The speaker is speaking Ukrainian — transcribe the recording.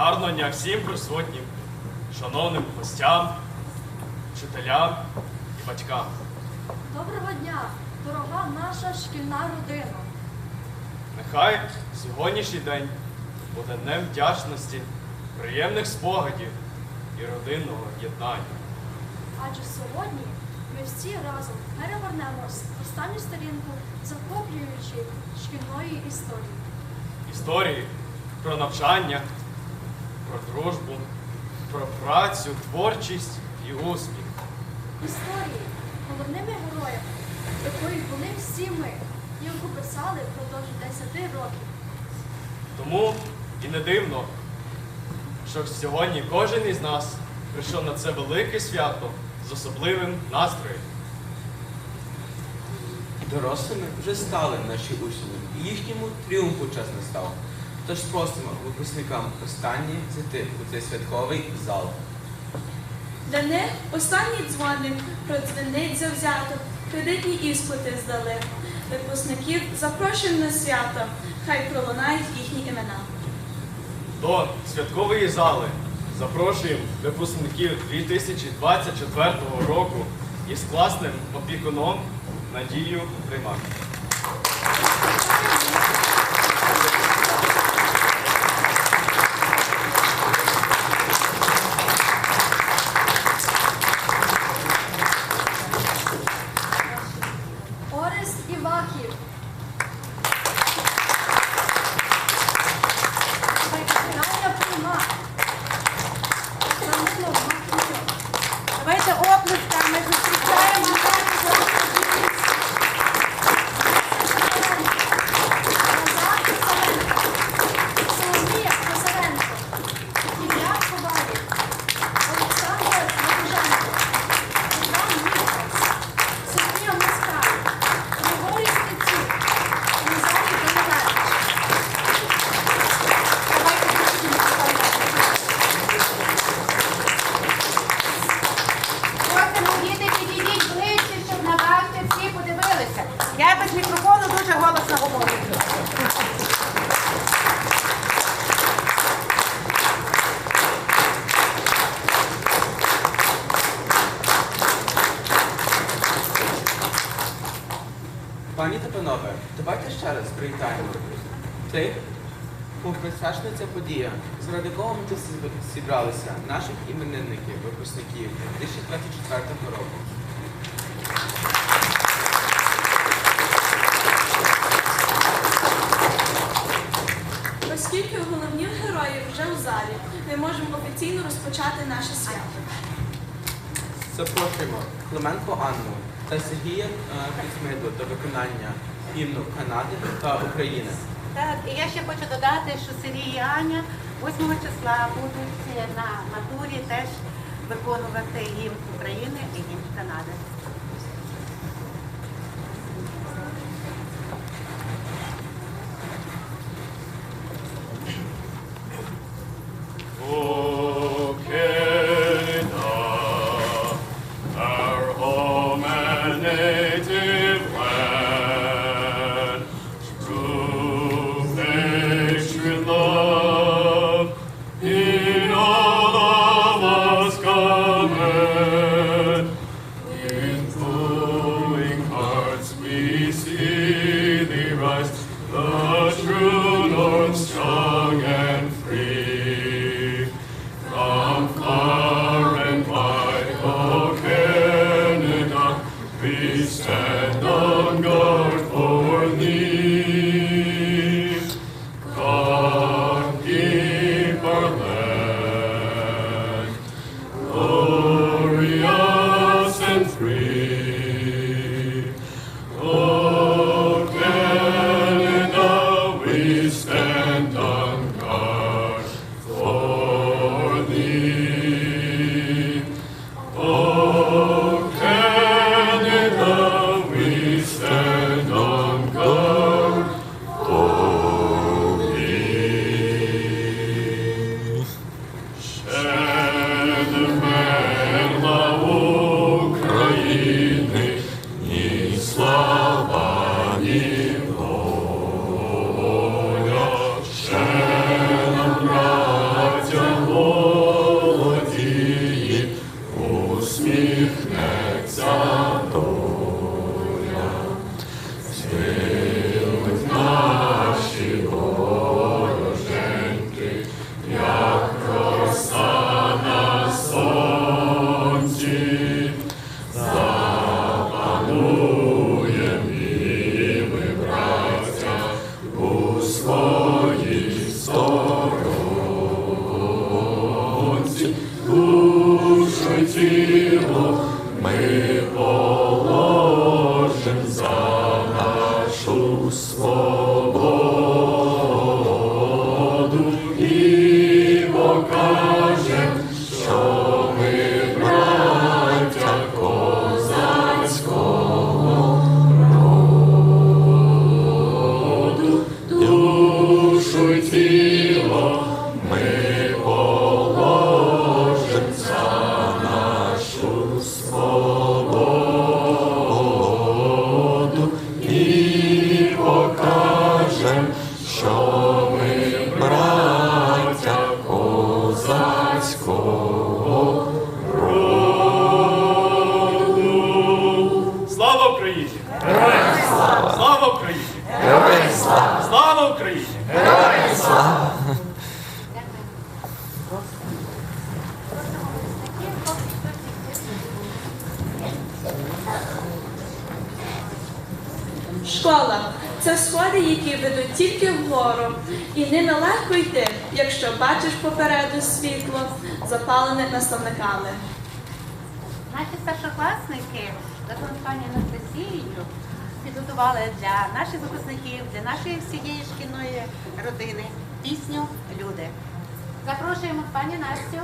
Гарного дня всім присутнім, шановним гостям, вчителям і батькам. Доброго дня, дорога наша шкільна родина. Нехай сьогоднішній день буде днем вдячності, приємних спогадів і родинного єднання. Адже сьогодні ми всі разом перевернемо останню сторінку захоплюючої шкільної історії. Історії про навчання, про дружбу, про працю, творчість і успіх. Історії, головними героями, якої були всі ми, яку писали впродовж 10 років. Тому і не дивно, що сьогодні кожен із нас прийшов на це велике свято з особливим настроєм. Дорослими вже стали наші учні, і їхньому тріумфу час настав. Тож просимо випускникам останні зайти у цей святковий зал. Для них останній дзвоник продзвенить завзято, кредитні іспити здали. Випускників запрошуємо на свято, хай пролунають їхні імена. До святкової зали запрошуємо випускників 2024 року із класним опікуном Надію Примак. Давайте оплесками зустрічаємо панове, давайте ще раз привітаємо тих, кому присвячена ця подія, заради кого ми тут зібралися, наших іменинників, випускників 2024 року. Оскільки головні герої вже у залі, ми можемо офіційно розпочати наше свято. Запрошуємо Клименко Анну та Сергія е, Кузьмиду до виконання гімну Канади та України. Так, і я ще хочу додати, що Сергій Аня 8 числа будуть на матурі теж виконувати гімн України і гімн Канади. Christ, the true Lord's child. exalt. Козацького роду. Слава Україні! слава! Слава Україні! слава! Слава Україні! Школа які ведуть тільки вгору, і ними легко йти, якщо бачиш попереду світло, запалене наставниками. Наші старшокласники за фронтування Анастасією підготували для наших випускників, для нашої всієї шкільної родини пісню Люди. Запрошуємо пані Настю.